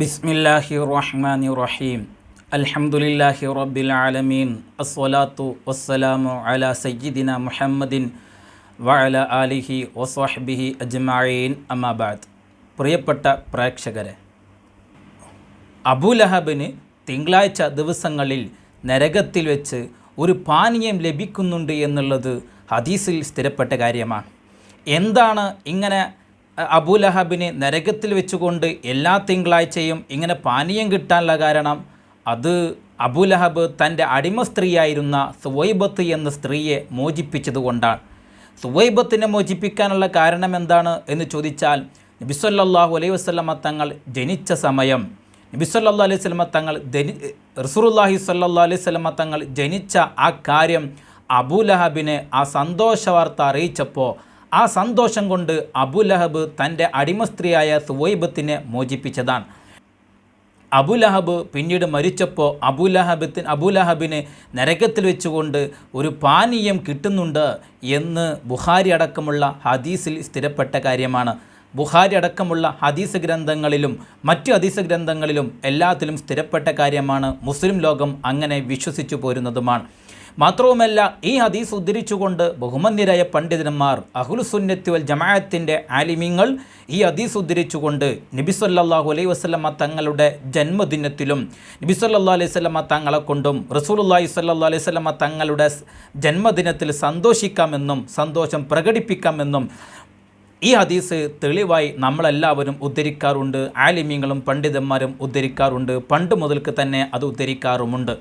ബിസ്മില്ലാഹി റഹ്മാനി റഹീം അൽഹംദുലില്ലാഹി റബ്ബിൽ ആലമീൻ അസ്വലാത്തു വസ്സലാമു അല സയ്യിദിന മുഹമ്മദിൻ വഅല ആലിഹി വസ്വഹ്ബിഹി അജ്മഈൻ. അമാബാദ് പ്രിയപ്പെട്ട പ്രേക്ഷകരെ അബുലഹബിന് തിങ്കളാഴ്ച ദിവസങ്ങളിൽ നരകത്തിൽ വെച്ച് ഒരു പാനീയം ലഭിക്കുന്നുണ്ട് എന്നുള്ളത് ഹദീസിൽ സ്ഥിരപ്പെട്ട കാര്യമാണ്. എന്താണ് ഇങ്ങനെ അബൂലഹബിന് നരകത്തിൽ വെച്ചുകൊണ്ട് എല്ലാ തിങ്കളാഴ്ചയും ഇങ്ങനെ പാനീയം കിട്ടാനുള്ള കാരണം അത് അബൂലഹബ് തന്റെ അടിമ സ്ത്രീയായിരുന്ന സുവൈബത്ത് എന്ന സ്ത്രീയെ മോചിപ്പിച്ചതുകൊണ്ടാണ് സുവൈബത്തിനെ മോചിപ്പിക്കാനുള്ള കാരണം എന്താണ് എന്ന് ചോദിച്ചാൽ നബിസ്വല്ലാഹു അലൈഹി വസ്ലമ തങ്ങൾ ജനിച്ച സമയം. നബിസ്വല്ലാ അലൈഹി സ്വലമ തങ്ങൾ ജനി റസൂറുല്ലാഹി സ്വല്ലാ അലൈഹി സ്വലമ തങ്ങൾ ജനിച്ച ആ കാര്യം അബൂലഹബിനെ ആ സന്തോഷ വാർത്ത അറിയിച്ചപ്പോൾ ആ സന്തോഷം കൊണ്ട് അബുലഹബ് തന്റെ അടിമ സ്ത്രീയായ സുവൈബത്തിനെ മോചിപ്പിച്ചതാണ്. അബുലഹബ് പിന്നീട് മരിച്ചപ്പോൾ അബുലഹബത്തിന് അബുലഹബിന് നരകത്തിൽ വെച്ചുകൊണ്ട് ഒരു പാനീയം കിട്ടുന്നുണ്ട് എന്ന് ബുഹാരി അടക്കമുള്ള ഹദീസിൽ സ്ഥിരപ്പെട്ട കാര്യമാണ്. ബുഹാരി അടക്കമുള്ള ഹദീസ് ഗ്രന്ഥങ്ങളിലും മറ്റു ഹദീസ് ഗ്രന്ഥങ്ങളിലും എല്ലാത്തിലും സ്ഥിരപ്പെട്ട കാര്യമാണ്. മുസ്ലിം ലോകം അങ്ങനെ വിശ്വസിച്ചു പോരുന്നതുമാണ്. മാത്രവുമല്ല ഈ ഹദീസ് ഉദ്ധരിച്ചുകൊണ്ട് ബഹുമന്യരായ പണ്ഡിതന്മാർ അഹുലുസുന്നത്തി വൽ ജമാഅത്തിന്റെ ആലിമ്യങ്ങൾ ഈ ഹദീസ് ഉദ്ധരിച്ചുകൊണ്ട് നബി സല്ലല്ലാഹു അലൈഹി വസല്ലമ തങ്ങളുടെ ജന്മദിനത്തിലും നബി സല്ലല്ലാഹു അലൈഹി സ്വലമ തങ്ങളെ കൊണ്ടും റസൂലുള്ളാഹി സ്വല്ലല്ലാഹു അലൈഹി വസല്ലമ തങ്ങളുടെ ജന്മദിനത്തിൽ സന്തോഷിക്കാമെന്നും സന്തോഷം പ്രകടിപ്പിക്കാമെന്നും ഈ ഹദീസ് തെളിവായി നമ്മളെല്ലാവരും ഉദ്ധരിക്കാറുണ്ട് ആലിമ്യങ്ങളും പണ്ഡിതന്മാരും ഉദ്ധരിക്കാറുണ്ട്. പണ്ട് മുതൽക്ക് തന്നെ അത് ഉദ്ധരിക്കാറുമുണ്ട്.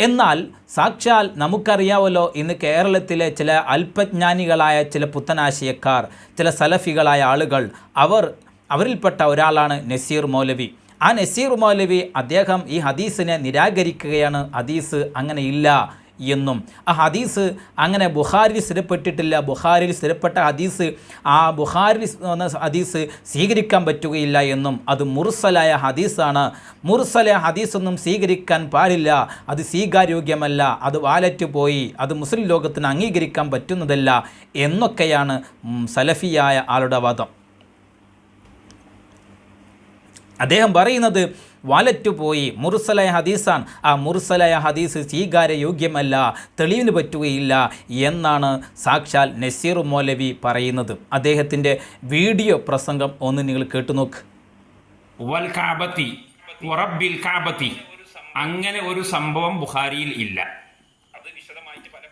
എന്നാൽ സാക്ഷാൽ നമുക്കറിയാവല്ലോ ഇന്ന് കേരളത്തിലെ ചില അല്പജ്ഞാനികളായ ചില പുത്തനാശയക്കാർ ചില സലഫികളായ ആളുകൾ അവർ അവരിൽപ്പെട്ട ഒരാളാണ് നസീർ മൗലവി. ആ നസീർ മൗലവി അദ്ദേഹം ഈ ഹദീസിനെ നിരാകരിക്കുകയാണ്. ഹദീസ് അങ്ങനെ ഇല്ല എന്നും. ആ ഹദീസ് അങ്ങനെ ബുഹാരിൽ സ്ഥിരപ്പെട്ടിട്ടില്ല. ബുഹാരിൽ സ്ഥിരപ്പെട്ട ഹദീസ് ആ ബുഹാരിൽ ഹദീസ് സ്വീകരിക്കാൻ പറ്റുകയില്ല എന്നും. അത് മുർസലായ ഹദീസാണ്. മുർസലായ ഹദീസൊന്നും സ്വീകരിക്കാൻ പാടില്ല. അത് സ്വീകാര്യോഗ്യമല്ല. അത് വാലറ്റ് പോയി. അത് മുസ്ലിം ലോകത്തിന് അംഗീകരിക്കാൻ പറ്റുന്നതല്ല എന്നൊക്കെയാണ് സലഫിയായ ആളുടെ വാദം. അദ്ദേഹം പറയുന്നത് വാലറ്റ് പോയി മുർസലായ ഹദീസാണ്. ആ മുർസലായ ഹദീസ് സ്വീകാരയോഗ്യമല്ല തെളിവിന് പറ്റുകയില്ല എന്നാണ് സാക്ഷാൽ നസീർ മൗലവി പറയുന്നത്. അദ്ദേഹത്തിന്റെ വീഡിയോ പ്രസംഗം ഒന്ന് നിങ്ങൾ കേട്ടു നോക്ക്. വൽ അങ്ങനെ ഒരു സംഭവം ബുഹാരിയിൽ ഇല്ല.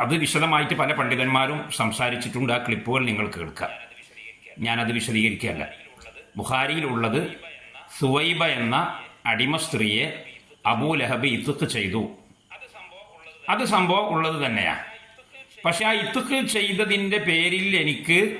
അത് വിശദമായിട്ട് പല പണ്ഡിതന്മാരും സംസാരിച്ചിട്ടുണ്ട്. ആ ക്ലിപ്പുകൾ നിങ്ങൾ കേൾക്കുക. ഞാനത് വിശദീകരിക്കുകയല്ല. ബുഹാരിയിലുള്ളത് സുവൈബ എന്ന അടിമ സ്ത്രീയെ അബൂ ലഹബ് ഇത്തുക്ക് ചെയ്തു. അത് സംഭവം ഉള്ളത് തന്നെയാണ് പക്ഷെ ആ ഇത്തുക്ക് ചെയ്തതിന്റെ പേരിൽ എനിക്ക്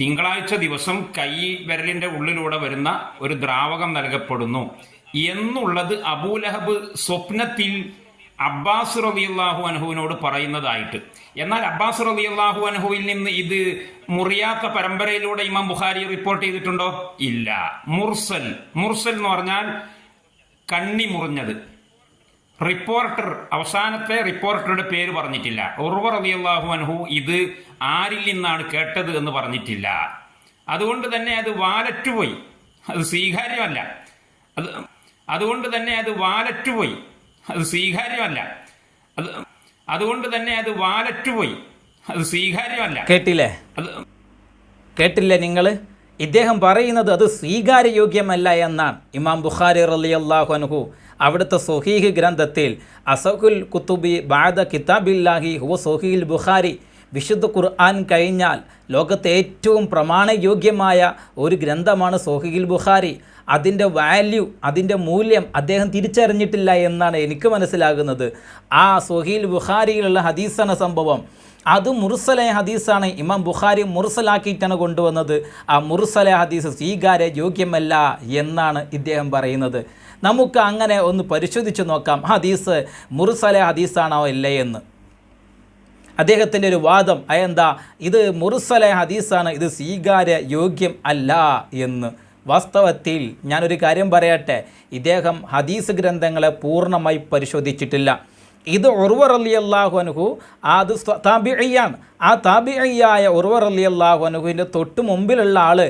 തിങ്കളാഴ്ച ദിവസം കൈ വിരലിന്റെ ഉള്ളിലൂടെ വരുന്ന ഒരു ദ്രാവകം നൽകപ്പെടുന്നു. എന്നുള്ളത് അബൂലഹബ് സ്വപ്നത്തിൽ അബ്ബാസ് റബിയല്ലാഹു അനഹുവിനോട് പറയുന്നതായിട്ട്. എന്നാൽ അബ്ബാസ് റബിയല്ലാഹു അനഹുവിൽ നിന്ന് ഇത് മുറിയാത്ത പരമ്പരയിലൂടെ ഇമാം ബുഖാരി റിപ്പോർട്ട് ചെയ്തിട്ടുണ്ടോ? ഇല്ല. മുർസൽ. മുർസൽ എന്ന് പറഞ്ഞാൽ കണ്ണി മുറിഞ്ഞത്. റിപ്പോർട്ടർ അവസാനത്തെ റിപ്പോർട്ടറുടെ പേര് പറഞ്ഞിട്ടില്ല. ഉർവ റളിയല്ലാഹു അൻഹു ഇത് ആരിൽ നിന്നാണ് കേട്ടത് എന്ന് പറഞ്ഞിട്ടില്ല. അതുകൊണ്ട് തന്നെ അത് വാലറ്റുപോയി. അത് സ്വീകാര്യമല്ല. അത് അതുകൊണ്ട് തന്നെ അത് വാലറ്റുപോയി. അത് സ്വീകാര്യമല്ല. അത് അതുകൊണ്ട് തന്നെ അത് വാലറ്റുപോയി. അത് സ്വീകാര്യമല്ല. കേട്ടില്ലേ? അത് കേട്ടില്ലേ നിങ്ങൾ ഇദ്ദേഹം പറയുന്നത് അത് സ്വീകാര്യയോഗ്യമല്ല എന്നാണ്. ഇമാം ബുഖാരി റളിയല്ലാഹു അൻഹു അവിടുത്തെ സൊഹീഹ് ഗ്രന്ഥത്തിൽ അസഹുൽ കുത്തുബി ബാദ കിതാബില്ലാഹി ഹുവ സൊഹീൽ ബുഖാരി വിശുദ്ധ ഖുർആൻ കഴിഞ്ഞാൽ ലോകത്തെ ഏറ്റവും പ്രമാണയോഗ്യമായ ഒരു ഗ്രന്ഥമാണ് സൊഹീൽ ബുഖാരി. അതിന്റെ വാല്യൂ അതിന്റെ മൂല്യം അദ്ദേഹം തിരിച്ചറിഞ്ഞിട്ടില്ല എന്നാണ് എനിക്ക് മനസ്സിലാകുന്നത്. ആ സൊഹീൽ ബുഖാരിയിലുള്ള ഹദീസാണ് സംഭവം. അത് മുർസലെ ഹദീസാണ്. ഇമാം ബുഖാരി മുർസലാക്കിയിട്ടാണ് കൊണ്ടുവന്നത്. ആ മുർസലെ ഹദീസ് സ്വീകാര യോഗ്യമല്ല എന്നാണ് ഇദ്ദേഹം പറയുന്നത്. നമുക്ക് അങ്ങനെ ഒന്ന് പരിശോധിച്ച് നോക്കാം. ഹദീസ് മുർസലെ ഹദീസാണോ ഇല്ലേ എന്ന്. അദ്ദേഹത്തിന്റെ ഒരു വാദം അതെന്താ? ഇത് മുർസലെ ഹദീസാണ്. ഇത് സ്വീകാര യോഗ്യം അല്ല എന്ന്. വാസ്തവത്തിൽ ഞാനൊരു കാര്യം പറയട്ടെ. ഇദ്ദേഹം ഹദീസ് ഗ്രന്ഥങ്ങളെ പൂർണമായി പരിശോധിച്ചിട്ടില്ല. ഇത് ഉർവർ അലി അള്ളാഹു അനുഹു അത് താബിഅയ്യാണ് ആ താബിഅയ്യായ ഉർവർ അലി അള്ളാഹു അനുഹുവിന്റെ തൊട്ട് മുമ്പിലുള്ള ആൾ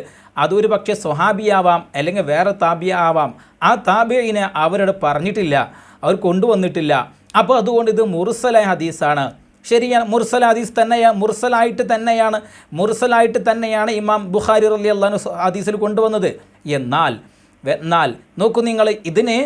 അതൊരു പക്ഷേ സ്വഹാബിയാവാം അല്ലെങ്കിൽ വേറെ താബിയ ആവാം ആ താബിയനെ അവരോട് പറഞ്ഞിട്ടില്ല അവർ കൊണ്ടുവന്നിട്ടില്ല. അപ്പോൾ അതുകൊണ്ട് ഇത് മുർസല ഹദീസാണ്. ശരിയാണ് മുർസൽ ഹദീസ് തന്നെയാണ് മുർസലായിട്ട് തന്നെയാണ് മുർസലായിട്ട് തന്നെയാണ് ഇമാം ബുഖാരി റലി അള്ളഹാൻ ഹദീസിൽ കൊണ്ടുവന്നത്. എന്നാൽ എന്നാൽ നോക്കൂ നിങ്ങൾ ഇതിന്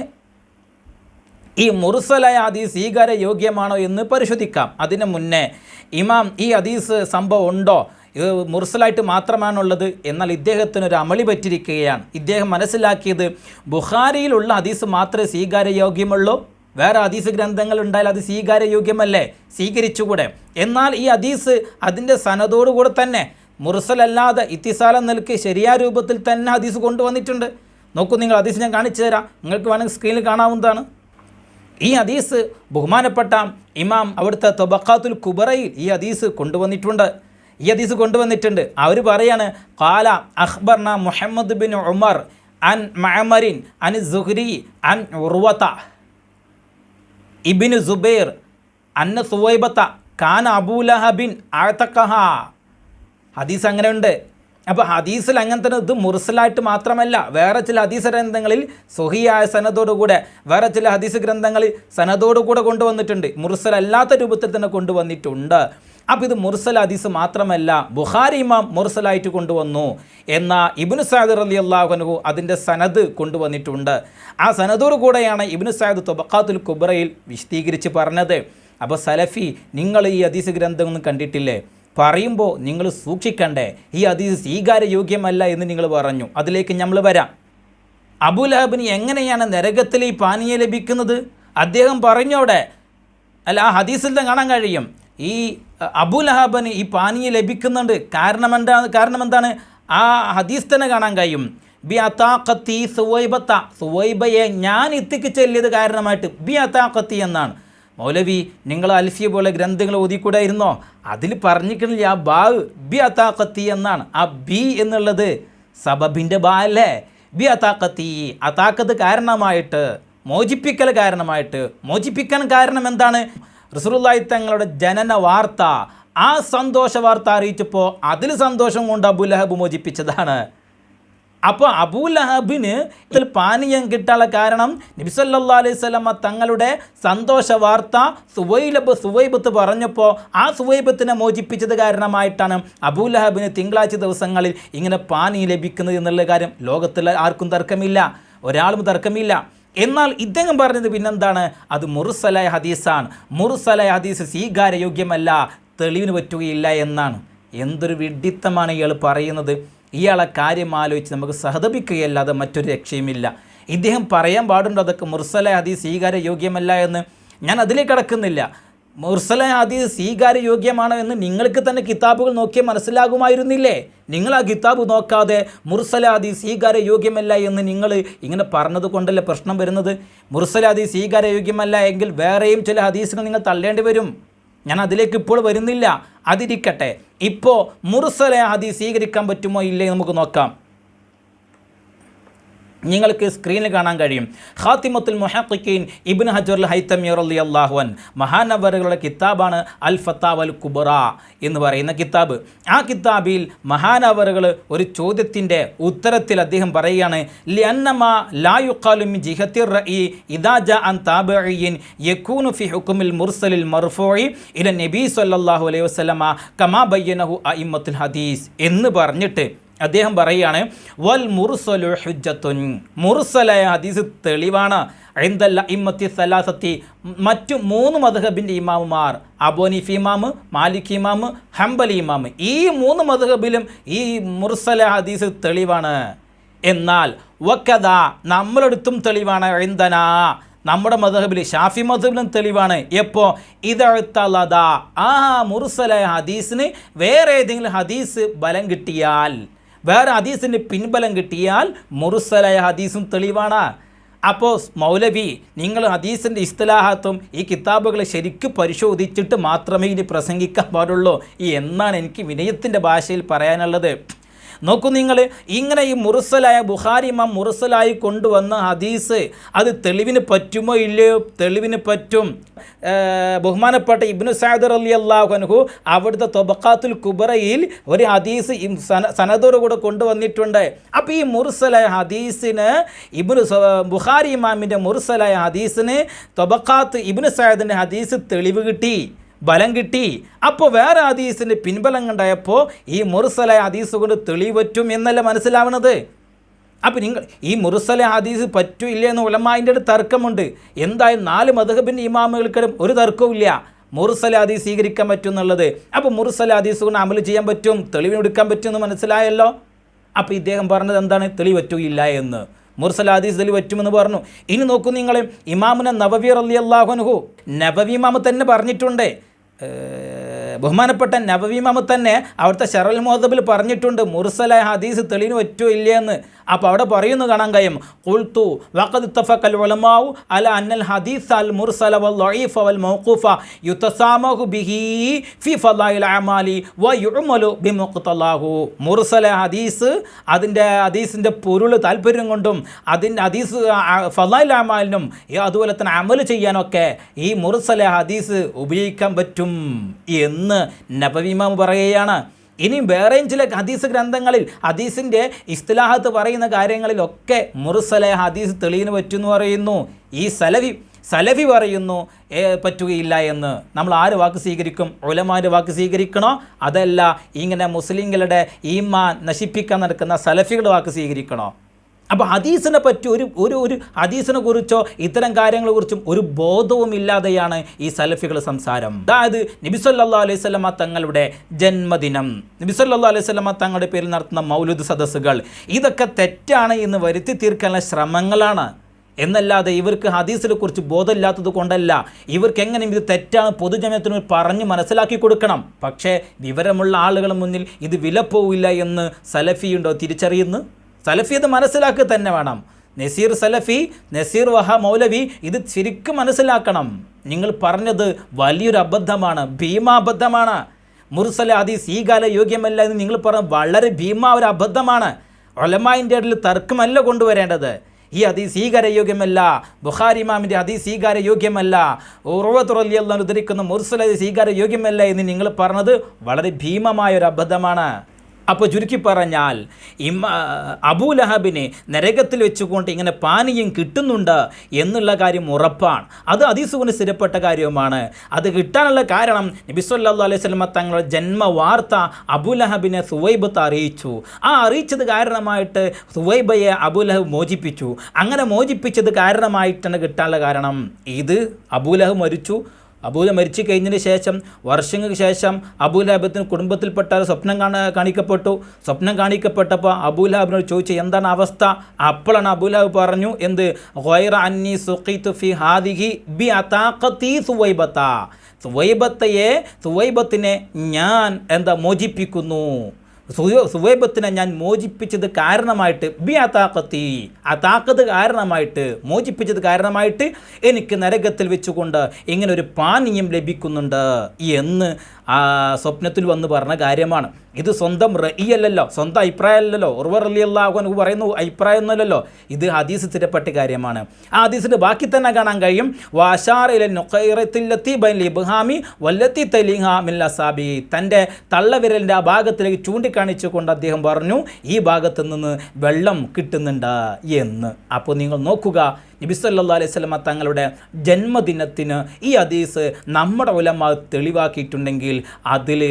ഈ മുറുസലായ ഹദീസ് സ്വീകാര യോഗ്യമാണോ എന്ന് പരിശോധിക്കാം. അതിന് മുന്നേ ഇമാം ഈ ഹദീസ് സംഭവം ഉണ്ടോ? ഇത് മാത്രമാണുള്ളത്. എന്നാൽ ഇദ്ദേഹത്തിന് ഒരു അമളി പറ്റിയിരിക്കുകയാണ്. ഇദ്ദേഹം മനസ്സിലാക്കിയത് ബുഖാരിയിലുള്ള ഹദീസ് മാത്രമേ സ്വീകാര യോഗ്യമുള്ളൂ വേറെ ഹദീസ് ഗ്രന്ഥങ്ങൾ ഉണ്ടായാൽ അത് സ്വീകാര്യയോഗ്യമല്ലേ? സ്വീകരിച്ചുകൂടെ. എന്നാൽ ഈ ഹദീസ് അതിന്റെ സനതോടുകൂടെ തന്നെ മുർസലല്ലാതെ ഇത്തിസാലം നിൽക്ക് ശരിയായ രൂപത്തിൽ തന്നെ ഹദീസ് കൊണ്ടുവന്നിട്ടുണ്ട്. നോക്കൂ നിങ്ങൾ ഹദീസ് ഞാൻ കാണിച്ചു തരാം. നിങ്ങൾക്ക് വേണമെങ്കിൽ സ്ക്രീനിൽ കാണാവുന്നതാണ്. ഈ ഹദീസ് ബഹുമാനപ്പെട്ട ഇമാം അവിടുത്തെ തൊബക്കാത്തുൽ കുബറയിൽ ഈ ഹദീസ് കൊണ്ടുവന്നിട്ടുണ്ട്. ഈ ഹദീസ് കൊണ്ടുവന്നിട്ടുണ്ട്. അവർ പറയാണ് കാല അഖ്ബർന മുഹമ്മദ് ബിൻ ഉമർ അൻ മഅമരിൻ അൻ സുഹ്രി അൻ ഉർവത്ത ഇബിൻ സുബൈർ അന്ന സുവൈബത്ത ഖാൻ അബൂലഹബിൻ ആഴത്തക്കഹ ഹദീസ് അങ്ങനെ ഉണ്ട് അപ്പോൾ ഹദീസിൽ അങ്ങനത്തെ ഇത് മുർസലായിട്ട് മാത്രമല്ല. വേറെ ചില ഹദീസ് ഗ്രന്ഥങ്ങളിൽ സ്വഹിയായ സനതോടുകൂടെ വേറെ ചില ഹദീസ് ഗ്രന്ഥങ്ങളിൽ സനതോടുകൂടെ കൊണ്ടുവന്നിട്ടുണ്ട്. മുർസലല്ലാത്ത രൂപത്തിൽ തന്നെ കൊണ്ടുവന്നിട്ടുണ്ട്. അപ്പോൾ ഇത് മുർസൽ ഹദീസ് മാത്രമല്ല ബുഹാരി ഇമാം മുർസലായിട്ട് കൊണ്ടുവന്നു. എന്ന ഇബ്നു സാദ് അലി അള്ളാഹുനഹു അതിന്റെ സനദ് കൊണ്ടുവന്നിട്ടുണ്ട്. ആ സനദോടു കൂടെയാണ് ഇബ്നു സാദ് തൊബക്കാത്തുൽ കുബ്രയിൽ വിശദീകരിച്ച് പറഞ്ഞത്. അപ്പോൾ സലഫി നിങ്ങൾ ഈ ഹദീസ് ഗ്രന്ഥമൊന്നും കണ്ടിട്ടില്ലേ? പറയുമ്പോൾ നിങ്ങൾ സൂക്ഷിക്കണ്ടേ ഈ ഹദീസ് സ്വീകാരയോഗ്യമല്ല എന്ന് നിങ്ങൾ പറഞ്ഞു. അതിലേക്ക് നമ്മൾ വരാം. അബുലഹബിന് എങ്ങനെയാണ് നരകത്തിൽ ഈ പാനീയം ലഭിക്കുന്നത്? അദ്ദേഹം പറഞ്ഞോടെ അല്ല ആ ഹദീസിൽ തന്നെ കാണാൻ കഴിയും. ഈ അബുലഹബന് ഈ പാനീയം ലഭിക്കുന്നുണ്ട്. കാരണം എന്താ കാരണം എന്താണ്? ആ ഹദീസ് തന്നെ കാണാൻ കഴിയും. ബി അത്താഖത്തി സുവൈബത്ത. സുവൈബയെ ഞാൻ എത്തിക്കു ചെല്ലിയത് കാരണമായിട്ട്. ബി അത്താഖത്തി എന്നാണ്. മൗലവി നിങ്ങൾ അൽഫിയ പോലെ ഗ്രന്ഥങ്ങൾ ഓതിക്കൂടായിരുന്നോ അതിൽ പറഞ്ഞിട്ടില്ല ബാ ബി അതാക്കത്തി എന്നാണ്. ആ ബി എന്നുള്ളത് സബബിന്റെ ബാ അല്ലേ? ബി അതാക്കത്തി അതാക്കത്ത് കാരണമായിട്ട് മോചിപ്പിക്കൽ കാരണമായിട്ട്. മോചിപ്പിക്കാൻ കാരണം എന്താണ്? റസൂലുള്ളാഹി തങ്ങളുടെ ജനന വാർത്ത ആ സന്തോഷ വാർത്ത അറിയിച്ചപ്പോൾ അതിൽ സന്തോഷം കൊണ്ട് അബുലഹബ് മോചിപ്പിച്ചതാണ്. അപ്പോൾ അബൂലഹബിന് ഇതിൽ പാനീയം കിട്ടാനുള്ള കാരണം നബിസല്ലാ അലൈഹി സ്വലമ തങ്ങളുടെ സന്തോഷ വാർത്ത സുവൈലബ് സുവൈബത്ത് പറഞ്ഞപ്പോൾ ആ സുവൈബത്തിനെ മോചിപ്പിച്ചത് കാരണമായിട്ടാണ് അബൂലഹബിന് തിങ്കളാഴ്ച ദിവസങ്ങളിൽ ഇങ്ങനെ പാനി ലഭിക്കുന്നത് എന്നുള്ള കാര്യം. ലോകത്തിൽ ആർക്കും തർക്കമില്ല ഒരാളും തർക്കമില്ല. എന്നാൽ ഇദ്ദേഹം പറഞ്ഞത് പിന്നെന്താണ്? അത് മുറുസലായ ഹദീസാണ്. മുറുസലായ ഹദീസ് സ്വീകാരയോഗ്യമല്ല തെളിവിന് പറ്റുകയില്ല എന്നാണ്. എന്തൊരു വിഡിത്തമാണ് ഇയാൾ പറയുന്നത്. ഇയാളെ കാര്യം ആലോചിച്ച് നമുക്ക് സഹതപിക്കുകയല്ലാതെ മറ്റൊരു രക്ഷയുമില്ല. ഇദ്ദേഹം പറയാൻ പാടുണ്ടോ? അതൊക്കെ മുർസല ഹദീസ് സ്വീകാര്യയോഗ്യമല്ല എന്ന് ഞാൻ അതിലേക്ക് കടക്കുന്നില്ല. മുർസല ഹദീസ് സ്വീകാര്യയോഗ്യമാണോ എന്ന് നിങ്ങൾക്ക് തന്നെ കിതാബുകൾ നോക്കിയാൽ മനസ്സിലാകുമായിരുന്നില്ലേ? നിങ്ങൾ ആ കിതാബ് നോക്കാതെ മുർസല ഹദീസ് സ്വീകാര്യയോഗ്യമല്ല എന്ന് നിങ്ങൾ ഇങ്ങനെ പറഞ്ഞത് കൊണ്ടല്ലേ പ്രശ്നം വരുന്നത്? മുർസല ഹദീസ് സ്വീകാര്യയോഗ്യമല്ല എങ്കിൽ വേറെയും ചില ഹദീസുകൾ നിങ്ങൾ തള്ളേണ്ടി വരും. ഞാൻ അതിലേക്ക് ഇപ്പോൾ വരുന്നില്ല. അതിരിക്കട്ടെ. ഇപ്പോൾ മുർസല ഹദീസ് സ്വീകരിക്കാൻ പറ്റുമോ ഇല്ലേ നമുക്ക് നോക്കാം. നിങ്ങൾക്ക് സ്ക്രീനിൽ കാണാൻ കഴിയും. ഖാത്തിമത്തുൽ മുഹഖിൻ ഇബ്ൻ ഹജർ ഹൈത്തമി അലി അള്ളാഹുവൻ മഹാനവറുകളുടെ കിതാബാണ് അൽ ഫത്താവ് അൽ കുബറ എന്ന് പറയുന്ന കിതാബ്. ആ കിതാബിൽ മഹാനവറുകൾ ഒരു ചോദ്യത്തിന്റെ ഉത്തരത്തിൽ അദ്ദേഹം പറയുകയാണ് ലി അന്നമ ലാ യുഖാലു മി ജിഹത്തിർ ഇദാ ജാ അൻ താബിൻ യകൂനു ഫി ഹുക്മിൽ മുർസലിൽ മർഫൂഇ ഇല നബി സല്ലല്ലാഹു അലൈഹി വസല്ലമ കമാ ബയ്യനഹു അഇമ്മത്തുൽ ഹദീസ് എന്ന് പറഞ്ഞിട്ട് അദ്ദേഹം പറയുകയാണ് വൽ മുർസലു ഹുജ്ജത്തുൻ. മുർസലായ ഹദീസ് തെളിവാണ്. ഐന്തല്ല ഇമ്മത്തി സലാസത്തി. മറ്റു മൂന്ന് മധുഹബിന്റെ ഇമാമുമാർ അബോനിഫ് ഇമാമ് മാലിക് ഇമാമ് ഹംബലി ഇമാമ് ഈ മൂന്ന് മധുഹബിലും ഈ മുർസല ഹദീസ് തെളിവാണ്. എന്നാൽ വക്കഥ നമ്മളെടുത്തും തെളിവാണ്. ഐന്തന നമ്മുടെ മധുഹബിൽ ഷാഫി മധബിലും തെളിവാണ്. എപ്പോൾ ഇതഴുത്തലത ആ മുർസല ഹദീസിന് വേറെ ഏതെങ്കിലും ഹദീസ് ബലം കിട്ടിയാൽ. വേറെ ഹദീസിന് പിൻബലം കിട്ടിയാൽ മുറുസലായ ഹദീസും തെളിവാണ്. അപ്പോൾ മൗലവി നിങ്ങൾ ഹദീസിന്റെ ഇസ്തലാഹത്തും ഈ കിതാബുകളെ ശരിക്കും പരിശോധിച്ചിട്ട് മാത്രമേ ഇനി പ്രസംഗിക്കാൻ പാടുള്ളൂ. എന്നാണ് എനിക്ക് വിനയത്തിന്റെ ഭാഷയിൽ പറയാനുള്ളത്. നോക്കൂ നിങ്ങൾ ഇങ്ങനെ ഈ മുറുസലായ ഇമാം മുറുസലായി കൊണ്ടുവന്ന ഹദീസ് അത് തെളിവിന് പറ്റുമോ ഇല്ലയോ? തെളിവിന് പറ്റും. ബഹുമാനപ്പെട്ട ഇബ്നു സാദർ അലി അള്ളാഹുഹു അവിടുത്തെ തൊബക്കാത്തുൽ കുബറയിൽ ഒരു ഹദീസ് സനതോട് കൂടെ കൊണ്ടുവന്നിട്ടുണ്ട്. അപ്പോൾ ഈ മുറുസലായ ഹദീസിന് ഇബ്നു ബുഹാരി ഇമാമിന്റെ മുറുസലായ ഹദീസിന് തൊബക്കാത്ത് ഇബ്നു സാദിന്റെ ഹദീസ് തെളിവ് കിട്ടി. ബലം കിട്ടി. അപ്പോൾ വേറെ ഹദീസിന്റെ പിൻബലം കണ്ടായപ്പോൾ ഈ മുറുസല ഹദീസ് കൊണ്ട് തെളിവറ്റും എന്നല്ല മനസ്സിലാവണത്? അപ്പോൾ നിങ്ങൾ ഈ മുറുസല ഹദീസ് പറ്റൂ ഇല്ല എന്ന് ഉലമാന്റെ അടുത്ത് തർക്കമുണ്ട്. എന്തായാലും നാല് മധുഹബിന്റെ ഇമാമുകൾക്കിടും ഒരു തർക്കവും ഇല്ല. മുറുസല ഹദീസ് സ്വീകരിക്കാൻ പറ്റും എന്നുള്ളത്. അപ്പോൾ മുറുസല ഹദീസ് കൊണ്ട് അമൽ ചെയ്യാൻ പറ്റും തെളിവിനെടുക്കാൻ പറ്റും എന്ന് മനസ്സിലായല്ലോ? അപ്പോൾ ഇദ്ദേഹം പറഞ്ഞത് എന്താണ്? തെളിവ് പറ്റൂയില്ല എന്ന്. മുർസൽ ഹദീസ് തെളിവ് പറ്റുമെന്ന് പറഞ്ഞു. ഇനി നോക്കൂ നിങ്ങൾ ഇമാമുന നബവി റലി അള്ളാഹുനുഹു നബവി ഇമാമ് തന്നെ പറഞ്ഞിട്ടുണ്ട്. ബഹുമാനപ്പെട്ട നബവി ഇമാമ് തന്നെ അവിടുത്തെ ഷെറൽ മോദബിൽ പറഞ്ഞിട്ടുണ്ട് മുർസല ഹദീസ് തെളിവിന് പറ്റുമോ എന്ന്. അപ്പോൾ അവിടെ പറയുന്നു കാണാൻ കഴിയും കുൽത്തു വഖദ് ഇത്തഫഖൽ ഉലമാഉ അല അന്നൽ ഹദീസ് അൽ മുർസല വൽ ളഈഫ വൽ മൗഖൂഫ യുതസാമഹു ബിഹി ഫി ഫളായിൽ അമാലി വ യുഅമലു ബിമുഖ്തലാഹു മുർസല ഹദീസ് അതിന്റെ ഹദീസിന്റെ പൊരുൾ താല്പര്യം കൊണ്ടും അതിന്റെ ഹദീസ് ഫളായിൽ അമാലിനും അതുപോലെ തന്നെ അമൽ ചെയ്യാനൊക്കെ ഈ മുർസല ഹദീസ് ഉപയോഗിക്കാൻ പറ്റും എന്ന് നബവിമാം പറയുകയാണ്. ഇനി വേറെയും ചില ഹദീസ് ഗ്രന്ഥങ്ങളിൽ ഹദീസിന്റെ ഇസ്തിലാഹത്ത് പറയുന്ന കാര്യങ്ങളിലൊക്കെ മുറുസലെ ഹദീസ് തെളിയിന് പറ്റുമെന്ന് പറയുന്നു. ഈ സലവി സലഫി പറയുന്നു പറ്റുകയില്ല എന്ന്. നമ്മൾ ആര് വാക്ക് സ്വീകരിക്കും? ഉലമാന്റെ വാക്ക് സ്വീകരിക്കണോ? അതല്ല ഇങ്ങനെ മുസ്ലിങ്ങളുടെ ഈമാൻ നശിപ്പിക്കാൻ നടക്കുന്ന സലഫികളുടെ വാക്ക് സ്വീകരിക്കണോ? അപ്പോൾ ഹദീസിനെ പറ്റി ഒരു ഒരു ഒരു ഹദീസിനെ കുറിച്ചോ ഇത്തരം കാര്യങ്ങളെക്കുറിച്ചും ഒരു ബോധവും ഇല്ലാതെയാണ് ഈ സലഫികൾ സംസാരം. അതായത് നബിസല്ലാ അലൈഹി സ്വലമ തങ്ങളുടെ ജന്മദിനം നബിസല്ലാ അലൈഹി സ്വലമ തങ്ങളുടെ പേരിൽ നടത്തുന്ന മൗലുദ് സദസ്സുകൾ ഇതൊക്കെ തെറ്റാണ് എന്ന് വരുത്തി തീർക്കാനുള്ള ശ്രമങ്ങളാണ്. എന്നല്ലാതെ ഇവർക്ക് ഹദീസിനെ കുറിച്ച് ബോധമില്ലാത്തത് കൊണ്ടല്ല ഇവർക്ക് എങ്ങനെ ഇത് തെറ്റാണ് പൊതുജനത്തിന് പറഞ്ഞ് മനസ്സിലാക്കി കൊടുക്കണം. പക്ഷേ വിവരമുള്ള ആളുകളുടെ മുന്നിൽ ഇത് വിലപ്പോവില്ല എന്ന് സലഫിയുണ്ടോ തിരിച്ചറിയുന്നു? സലഫി അത് മനസ്സിലാക്കുക തന്നെ വേണം. നസീർ സലഫി നസീർ വഹ മൗലവി ഇത് ശരിക്കും മനസ്സിലാക്കണം. നിങ്ങൾ പറഞ്ഞത് വലിയൊരു അബദ്ധമാണ് ഭീമാബദ്ധമാണ്. മുർസല ഹദീസ് ഈ കാല യോഗ്യമല്ല എന്ന് നിങ്ങൾ പറഞ്ഞ വളരെ ഭീമ ഒരു അബദ്ധമാണ്. ഒലമായിന്റെ ഇടയിൽ തർക്കമല്ല കൊണ്ടുവരേണ്ടത്. ഈ ഹദീസ് ഈ യോഗ്യമല്ല ബുഖാരി ഇമാമിന്റെ ഹദീസ് ഈ യോഗ്യമല്ല ഉറവത്തുറലിയെല്ലാം ഉദ്ധരിക്കുന്ന മുർസല ഹദീസ് യോഗ്യമല്ല എന്ന് നിങ്ങൾ പറഞ്ഞത് വളരെ ഭീമമായ ഒരു അബദ്ധമാണ്. അപ്പോൾ ചുരുക്കി പറഞ്ഞാൽ ഇമ്മ അബൂലഹബിനെ നരകത്തിൽ വെച്ചുകൊണ്ട് ഇങ്ങനെ പാനീയം കിട്ടുന്നുണ്ട് എന്നുള്ള കാര്യം ഉറപ്പാണ്. അത് അതീസുവിന് സ്ഥിരപ്പെട്ട കാര്യവുമാണ്. അത് കിട്ടാനുള്ള കാരണം നബിസ്വല്ലാ അലൈഹി സ്വലമ തങ്ങളുടെ ജന്മവാർത്ത അബുലഹബിനെ സുവൈബത്ത് അറിയിച്ചു. ആ അറിയിച്ചത് കാരണമായിട്ട് സുവൈബയെ അബുലഹബ് മോചിപ്പിച്ചു. അങ്ങനെ മോചിപ്പിച്ചത് കാരണമായിട്ടാണ് കിട്ടാനുള്ള കാരണം. ഇത് അബൂലഹബ് മരിച്ചു അബൂല മരിച്ചു കഴിഞ്ഞതിന് ശേഷം വർഷങ്ങൾക്ക് ശേഷം അബൂലാബത്തിന് കുടുംബത്തിൽപ്പെട്ട സ്വപ്നം കാണാ കാണിക്കപ്പെട്ടു. സ്വപ്നം കാണിക്കപ്പെട്ടപ്പോൾ അബൂലാബിനോട് ചോദിച്ചു എന്താണ് അവസ്ഥ? അപ്പോഴാണ് അബൂലാബ് പറഞ്ഞു എന്ത്? ഹൊയറ അന്നി സുഖീത്തു ഫി ഹാദിഹി ബി അതാഖത്തി സുവൈബത്ത. സുവൈബത്തയെ സുവൈബത്തിനെ ഞാൻ എന്താ മോചിപ്പിക്കുന്നു? സുവൈബത്തിനെ ഞാൻ മോചിപ്പിച്ചത് കാരണമായിട്ട് ബി അതാക്കത്തി അതാക്കത് കാരണമായിട്ട് മോചിപ്പിച്ചത് കാരണമായിട്ട് എനിക്ക് നരകത്തിൽ വെച്ചുകൊണ്ട് ഇങ്ങനൊരു പാനീയം ലഭിക്കുന്നുണ്ട് എന്ന് സ്വപ്നത്തിൽ വന്ന് പറഞ്ഞ കാര്യമാണ്. ഇത് സ്വന്തം റഇയല്ലല്ലോ സ്വന്തം അഭിപ്രായമല്ലല്ലോ ഉർവർ അലി അള്ളാഹു പറയുന്നു അഭിപ്രായം ഒന്നുമല്ലല്ലോ. ഇത് ഹദീസ് സ്ഥിരപ്പെട്ട കാര്യമാണ്. ആ ഹദീസിന്റെ ബാക്കി തന്നെ കാണാൻ കഴിയും. വാഷാറിലെ നൊക്കൈറത്തിലെത്തി ബൈൻ ഇബ്ഹാമി വല്ലത്തി തലിഹാമില്ലാബി തന്റെ തള്ളവിരലിന്റെ ആ ഭാഗത്തിലേക്ക് ചൂണ്ടിക്കാണിച്ചുകൊണ്ട് അദ്ദേഹം പറഞ്ഞു ഈ ഭാഗത്ത് നിന്ന് വെള്ളം കിട്ടുന്നുണ്ട് എന്ന്. അപ്പോൾ നിങ്ങൾ നോക്കുക നബിസല്ലാ അലൈഹി സ്വലമ തങ്ങളുടെ ജന്മദിനത്തിന് ഈ ഹദീസ് നമ്മുടെ ഉലമ തെളിവാക്കിയിട്ടുണ്ടെങ്കിൽ അതിൽ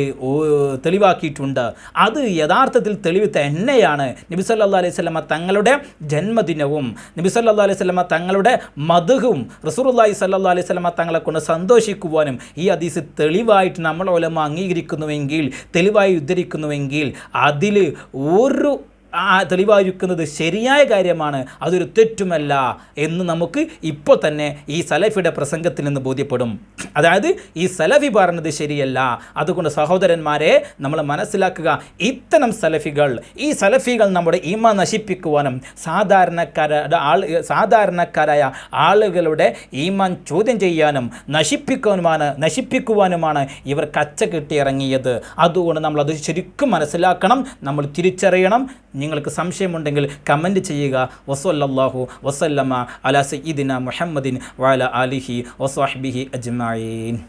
തെളിവാക്കിയിട്ടുണ്ട്. അത് യഥാർത്ഥത്തിൽ തെളിവ് തന്നെയാണ് നബിസല്ലാ അലൈഹി സ്വലമ തങ്ങളുടെ ജന്മദിനവും നബി നബിസല്ലാ അലൈഹി സ്വലമ തങ്ങളുടെ മധുവും റസൂറുല്ലാഹി സല്ലാ അലൈഹി സ്വലമ തങ്ങളെ കൊണ്ട് സന്തോഷിക്കുവാനും ഈ ഹദീസ് തെളിവായിട്ട് നമ്മുടെ ഉലമ അംഗീകരിക്കുന്നുവെങ്കിൽ തെളിവായി ഉദ്ധരിക്കുന്നുവെങ്കിൽ അതിൽ ഒരു തെളിവായിരിക്കുന്നത് ശരിയായ കാര്യമാണ്. അതൊരു തെറ്റുമല്ല എന്ന് നമുക്ക് ഇപ്പോൾ തന്നെ ഈ സലഫിയുടെ പ്രസംഗത്തിൽ നിന്ന് ബോധ്യപ്പെടും. അതായത് ഈ സലഫി പറഞ്ഞത് ശരിയല്ല. അതുകൊണ്ട് സഹോദരന്മാരെ നമ്മൾ മനസ്സിലാക്കുക ഇത്തരം സലഫികൾ ഈ സലഫികൾ നമ്മുടെ ഈമ നശിപ്പിക്കുവാനും സാധാരണക്കാരുടെ ആൾ സാധാരണക്കാരായ ആളുകളുടെ ഈമാൻ ചോദ്യം ചെയ്യാനും നശിപ്പിക്കുവാനുമാണ് നശിപ്പിക്കുവാനുമാണ് ഇവർ കച്ച കെട്ടിയിറങ്ങിയത് അതുകൊണ്ട് നമ്മളത് ശരിക്കും മനസ്സിലാക്കണം നമ്മൾ തിരിച്ചറിയണം. നിങ്ങൾക്ക് സംശയമുണ്ടെങ്കിൽ കമന്റ് ചെയ്യുക. വസല്ലല്ലാഹു വസല്ലമ അലാ സയ്യിദിന മുഹമ്മദിൻ വാല അലിഹി വസ്വാഹ്ബിഹി അജ്മഈൻ.